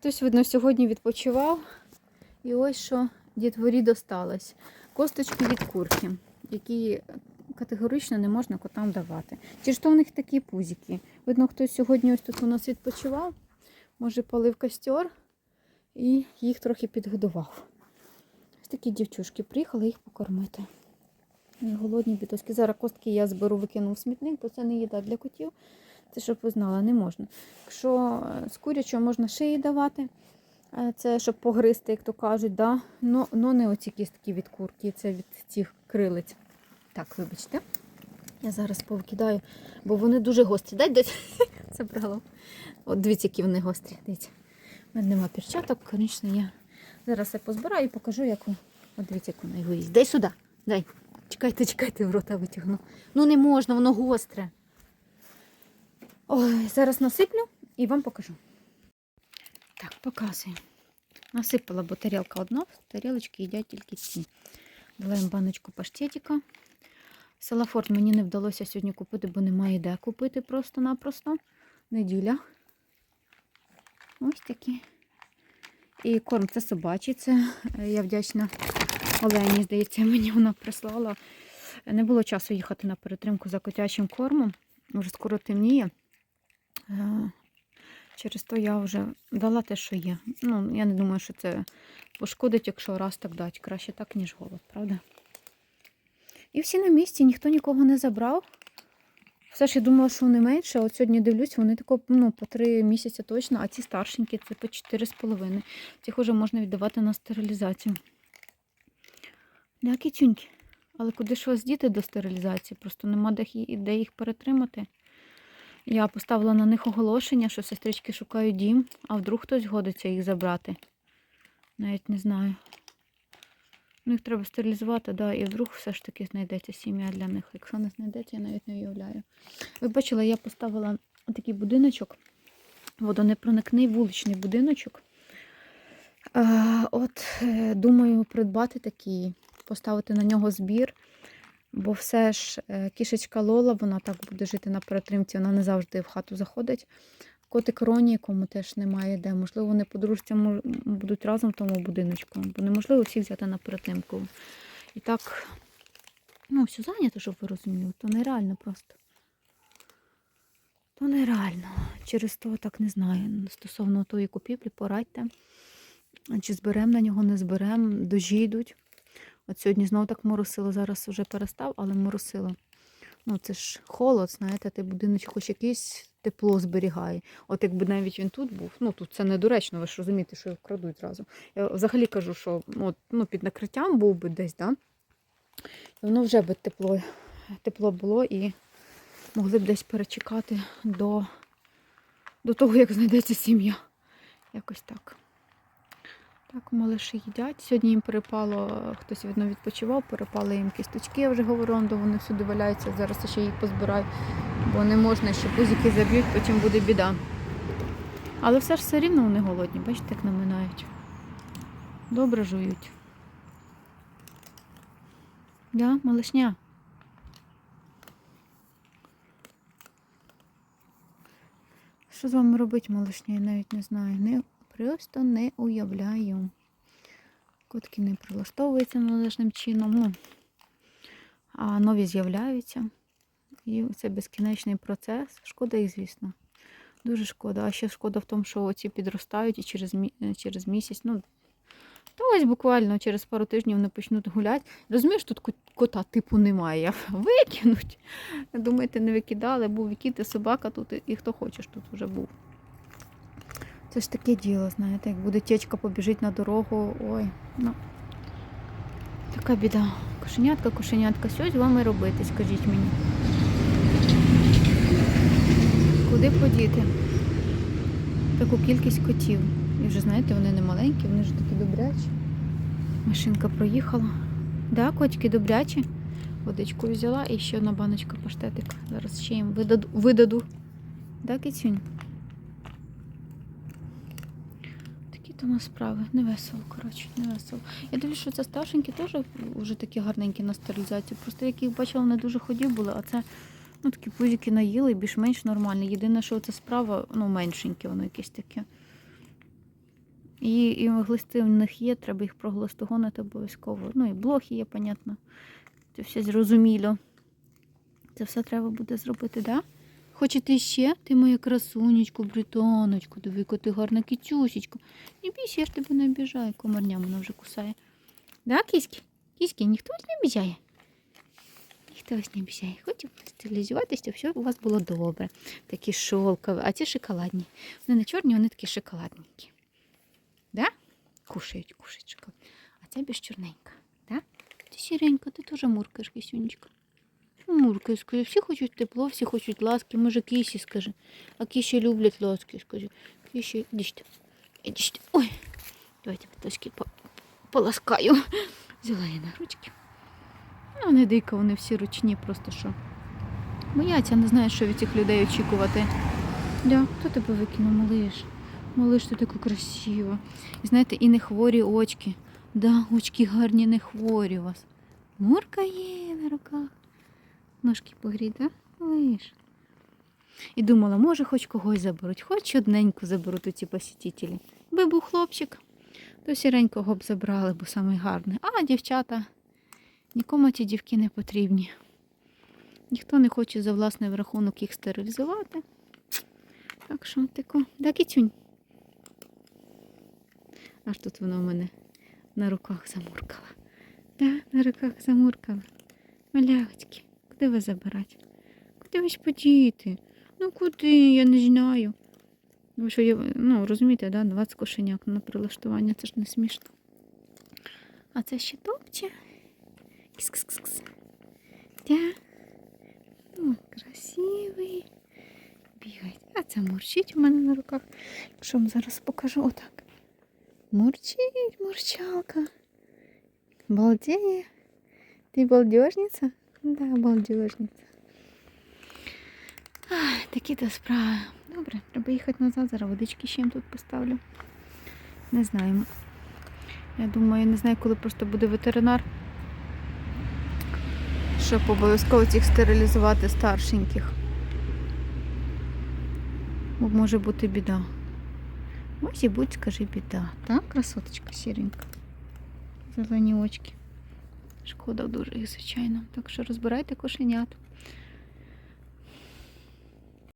Хтось, видно, сьогодні відпочивав. І ось що дітворі досталось. Косточки від курки, які категорично не можна котам давати. Чи ж то в них такі пузики? Видно, хтось сьогодні ось тут у нас відпочивав, може палив костер і їх трохи підгодував. Ось такі дівчушки приїхали їх покормити. Голодні бітоски. Зараз костки я зберу, викину в смітник, бо це не їда для котів. Це щоб ви знали, не можна. Якщо е, з курячого можна шиї давати, е, це щоб погризти, як то кажуть, да? но, но не оці кістки від курки, це від цих крилиць. Так, вибачте. Я зараз повикидаю, бо вони дуже гострі. Дай десь це брало. От дивіться, які вони гострі. Дивіться. У мене нема перчаток, звісно, я зараз все позбираю і покажу, як От дивіться, як вона його їсть. Дай сюди. Дай. Чекайте, чекайте, в рота витягну. Ну не можна, воно гостре. Ой, зараз насиплю і вам покажу. Так, показую. Насипала, бо тарілка одна, тарілочки їдять тільки ці. Дала баночку паштетика. Салафорд мені не вдалося сьогодні купити, бо немає де купити просто-напросто. Неділя. Ось такі. І корм це собачий. Це е, я вдячна Олені, здається, мені вона прислала. Не було часу їхати на перетримку за котячим кормом. Вже скоро темніє. Е, Через то я вже дала те, що є. Ну, я не думаю, що це пошкодить, якщо раз так дать. Краще так, ніж голод, правда? І всі на місці, ніхто нікого не забрав. Все ж я думала, що вони менше, от сьогодні дивлюсь, вони тако, ну, по три місяці точно, а ці старшенькі це по чотири з половиною. Цих уже можна віддавати на стерилізацію. Да, кітюньки. Але куди ж вас діти до стерилізації? Просто нема де їх перетримати. Я поставила на них оголошення, що сестрички шукають дім, а вдруг хтось годиться їх забрати. Навіть не знаю. Ну, їх треба стерилізувати, да, і вдруг все ж таки знайдеться сім'я для них. Якщо не знайдеться, я навіть не уявляю. Ви бачили, я поставила такий будиночок, водонепроникний вуличний будиночок. Е, от, е, думаю, придбати такий, поставити на нього збір. Бо все ж е, кішечка Лола, вона так буде жити на перетримці, вона не завжди в хату заходить. Котик Роні, якому теж немає де. Можливо, вони подружця будуть разом в тому будиночку, бо неможливо всіх взяти на перетримку. І так, ну, все зайнято, щоб ви розуміли, то нереально просто. То нереально. Через то так не знаю. Стосовно тої купівлі, порадьте. Чи зберемо на нього, не зберемо, дожі йдуть. От сьогодні знову так моросило, зараз вже перестав, але моросило. Ну, це ж холод, знаєте, ти будиночок хоч якесь тепло зберігає. От якби навіть він тут був, ну тут це недоречно, ви ж розумієте, що його вкрадуть зразу. Я взагалі кажу, що от, ну, під накриттям був би десь, да? воно вже би тепло, тепло було і могли б десь перечекати до, до того, як знайдеться сім'я. Якось так. Так, малиші їдять. Сьогодні їм перепало, хтось видно відпочивав, перепали їм кісточки, я вже говорила, де вони всюди валяються. Зараз ще їх позбираю, бо не можна, ще пузики заб'ють, потім буде біда. Але все ж все рівно вони голодні, бачите, як наминають. Добре жують. Да, малишня. Що з вами робити, малишня, я навіть не знаю. Просто не уявляю. Котки не прилаштовуються належним чином. Ну, а нові з'являються. І це безкінечний процес. Шкода їх, звісно. Дуже шкода. А ще шкода в тому, що оці підростають і через, через місяць. Ну, то ось буквально через пару тижнів вони почнуть гуляти. Розумієш, тут кота типу немає. Викинуть. Думаєте, не викидали, був кіт собака тут, і- хто хочеш тут вже був. Це ж таке діло, знаєте, як буде течка побіжить на дорогу. Ой, ну. Така біда. Кошенятка, кошенятка, що з вами робити, скажіть мені. Куди подіти? Таку кількість котів. І вже знаєте, вони не маленькі, вони ж такі добрячі. Машинка проїхала. Да, котики добрячі. Водичку взяла і ще одна баночка паштетика. Зараз ще їм видаду. видаду. Да, кицюнь? Такі то у нас справи. Не весело, коротше, не весело. Я дивлюся, що це старшенькі теж вже такі гарненькі на стерилізацію. Просто як їх бачила, не дуже ході були, а це ну, такі пузики наїли, більш-менш нормальні. Єдине, що це справа, ну, меншеньке, воно якесь таке. І, і глисти в них є, треба їх проглистогонити обов'язково. Ну і блохи є, понятно. Це все зрозуміло. Це все треба буде зробити, да? Хочете ще? Ти моя красунечку, бритоночку, диви, ти гарна кітюсечка. Не бійся, я ж тебе не обіжаю, комарня мене вже кусає. Да, кіськи? Кіськи, ніхто вас не обіжає. Ніхто вас не обіжає. Хочете стилізуватися, щоб все у вас було добре. Такі шовкові, а ці шоколадні. Вони не чорні, вони такі шоколадненькі. Да? Кушають, кушають шоколад. А ця більш чорненька. Да? Ти сіренька, ти теж муркаєш, кисюнечка. Муркай, скажи, всі хочуть тепло, всі хочуть ласки. Може, кісі, скажи. А кіші люблять ласки, скажи. Кіші, іди сюди. Ой. Давайте трошки поласкаю. Взяла я на ручки. Ну, не дика, вони всі ручні, просто що. Бояться, не знаю, що від цих людей очікувати. Да, хто тебе викинув, малиш? Малиш, ти така красива. І знаєте, і не хворі очки. Да, очки гарні, не хворі у вас. Мурка є на руках. Ножки погріть, да? Малиш. І думала, може, хоч когось заберуть, хоч одненьку заберуть у ці посітителі. Би був хлопчик, то сіренького б забрали, бо самий гарний. А дівчата, нікому ті дівки не потрібні. Ніхто не хоче за власний рахунок їх стерилізувати. Так що тако. Да, кицюнь. Аж тут воно в мене на руках замуркала. Да, на руках замуркала. Малявочки, куди ви забирати? Куди ви ж подіти? Ну куди? Я не знаю. Ви що, я, ну, розумієте, да? 20 кошеняк на прилаштування, це ж не смішно. А це ще топче. Кс-кс-кс. Да. О, красивий. Бігають. А це мурчить у мене на руках. Якщо вам зараз покажу отак. Мурчить, мурчалка. Балдеє. Ти балдежниця? Да, балдежниця. Такі то справи. Добре, треба їхати назад, зараз водички ще їм тут поставлю. Не знаю. Я думаю, не знаю, коли просто буде ветеринар. Щоб обов'язково цих стерилізувати старшеньких. Бо може бути біда. І будь, скажи, біда. Так, красоточка сіренька. Зелені очки. Шкода дуже їх, звичайно. Так що розбирайте кошенят.